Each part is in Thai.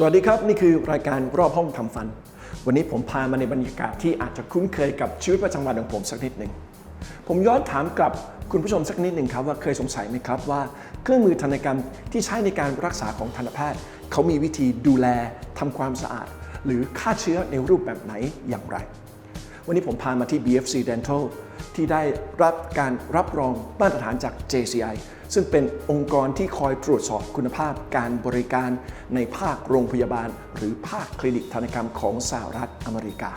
สวัสดีครับ นี่คือรายการรอบห้องทำฟัน วันนี้ผมพามาในบรรยากาศที่อาจจะคุ้นเคยกับชีวิตประจำวันของผมสักนิดหนึ่งผมย้อนถามกลับคุณผู้ชมสักนิดหนึ่งครับว่าเคยสงสัยไหมครับว่า เครื่องมือทันตกรรมที่ใช้ในการรักษาของทันตแพทย์ เขามีวิธีดูแลทำความสะอาด หรือฆ่าเชื้อในรูปแบบไหนอย่างไร วันนี้ผมพามาที่ BFC Dental ที่ได้รับการรับรองมาตรฐานจาก JCI ซึ่งเป็นองค์กรที่คอยตรวจสอบคุณภาพการบริการในภาคโรงพยาบาล หรือภาคคลินิกทันกรรมของสหรัฐอเมริกา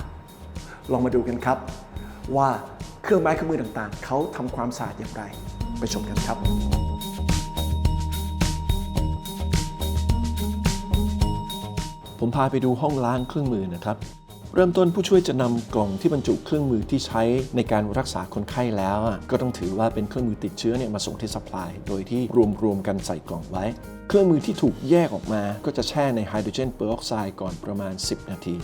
ลองมาดูกันครับ ว่าเครื่องไม้เครื่องมือต่างๆ เขาทำความสะอาดอย่างไร ไปชมกันครับ ผมพาไปดูห้องล้างเครื่องมือนะครับ เริ่มต้นผู้ช่วยจะนำกล่องที่บรรจุเครื่องมือที่ใช้ในการรักษาคนไข้แล้ว ก็ต้องถือว่าเป็นเครื่องมือติดเชื้อเนี่ยมาส่งที่ supply โดยที่รวมๆกันใส่กล่องไว้ เครื่องมือที่ถูกแยกออกมาก็จะแช่ในไฮโดรเจนเปอร์ออกไซด์ก่อนประมาณ 10 นาที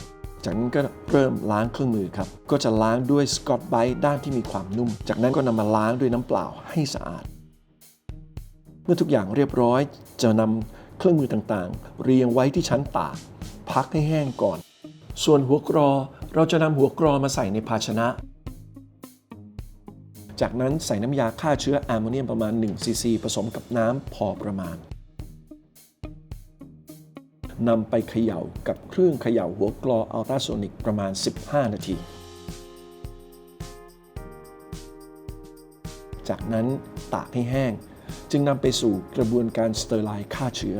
จากนั้นก็เริ่มล้างเครื่องมือครับ ก็จะล้างด้วยสกอตไบต์ด้านที่มีความนุ่ม จากนั้นก็นำมาล้างด้วยน้ำเปล่าให้สะอาด เมื่อทุกอย่างเรียบร้อยจะนำเครื่องมือต่างๆ เรียงไว้ที่ชั้นตากพักให้แห้งก่อน ส่วนหัวกรอเราจะนำหัวกรอมาใส่ในภาชนะ จากนั้นใส่น้ำยาฆ่าเชื้อแอมโมเนียมประมาณ1ซีซีผสมกับน้ำพอประมาณนำไปเขย่ากับเครื่องเขย่าหัวกรออัลตราโซนิกประมาณ 15 นาที จากนั้นตากให้แห้ง จึงนำไปสู่กระบวนการสเตอร์ไลน์ฆ่าเชื้อ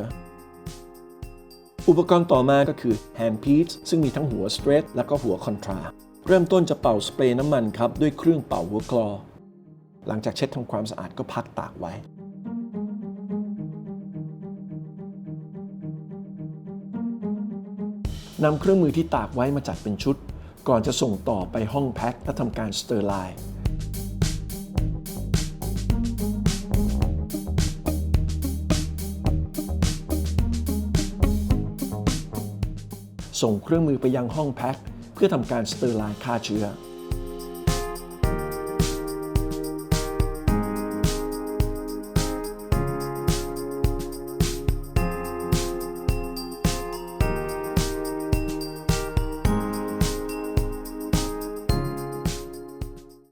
อุปกรณ์ต่อมาก็คือ hand piece ซึ่งมีทั้งหัว straight และก็หัว contra เริ่มต้นจะเป่าสเปรย์น้ำมันครับ ด้วยเครื่องเป่าหัวกรอหลังจากเช็ดทำความสะอาดก็พักตากไว้นำเครื่องมือที่ตากไว้มาจัดเป็นชุด ก่อนจะส่งต่อไปห้องแพ็คและทำการสเตอร์ไลน์ ส่งเครื่องมือไปยังห้องแพ็คเพื่อทำการสเตอร์ไลน์ฆ่าเชื้อ